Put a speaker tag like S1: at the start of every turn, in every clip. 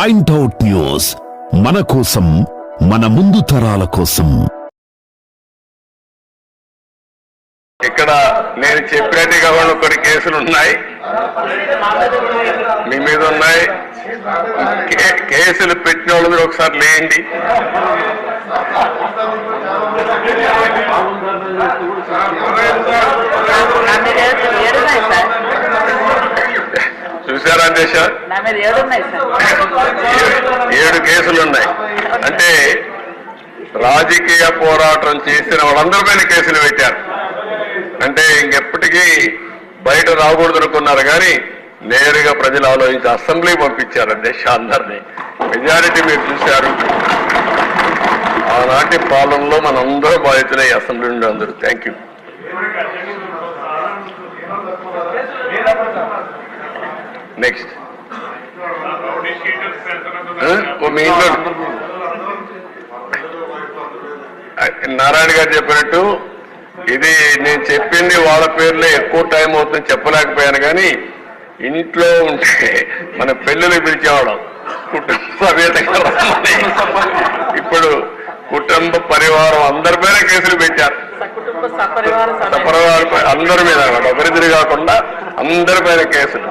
S1: Point out news మన కోసం మన ముందు తరాల కోసం.
S2: ఇక్కడ నేను చెప్పినట్టుగా ఉన్న కొన్ని కేసులు ఉన్నాయి. మీ మీద ఉన్నాయి. కే- కేసులు పెట్టిన వాళ్ళు మీరు ఒకసారి లేండి.
S3: ఏడు
S2: కేసులు ఉన్నాయి అంటే రాజకీయ పోరాటం చేసిన వాళ్ళందరి పైన కేసులు పెట్టారు. అంటే ఇంకెప్పటికీ బయట రాకూడదు అనుకున్నారు కానీ నేరుగా ప్రజలు ఆలోచించి అసెంబ్లీ పంపించారు దేశ అందరినీ. మెజారిటీ మీరు చూశారు. ఆనాటి పాలనలో మనందరూ బాధితులే ఈ అసెంబ్లీ నుండి అందరూ. Thank you. నెక్స్ట్ మీ ఇంట్లో. నారాయణ గారు చెప్పినట్టు ఇది నేను చెప్పింది వాళ్ళ పేర్లే ఎక్కువ టైం అవుతుంది చెప్పలేకపోయాను కానీ ఇంట్లో ఉంటే మన పెళ్ళిళ్ళు పిలిచేవాళ్ళం. కుటుంబ సమేతంగా. ఇప్పుడు కుటుంబ పరివారం అందరి పైన కేసులు పెట్టారు.
S3: కుటుంబ సపరివార
S2: అందరి మీద ఒకరిద్దరు కాకుండా అందరి పైన కేసులు.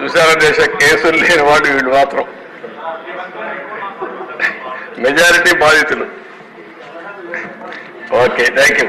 S2: చూసారా దేశ కేసులు లేని వాడు వీళ్ళు మాత్రం. మెజారిటీ బాధితులు. Okay thank you.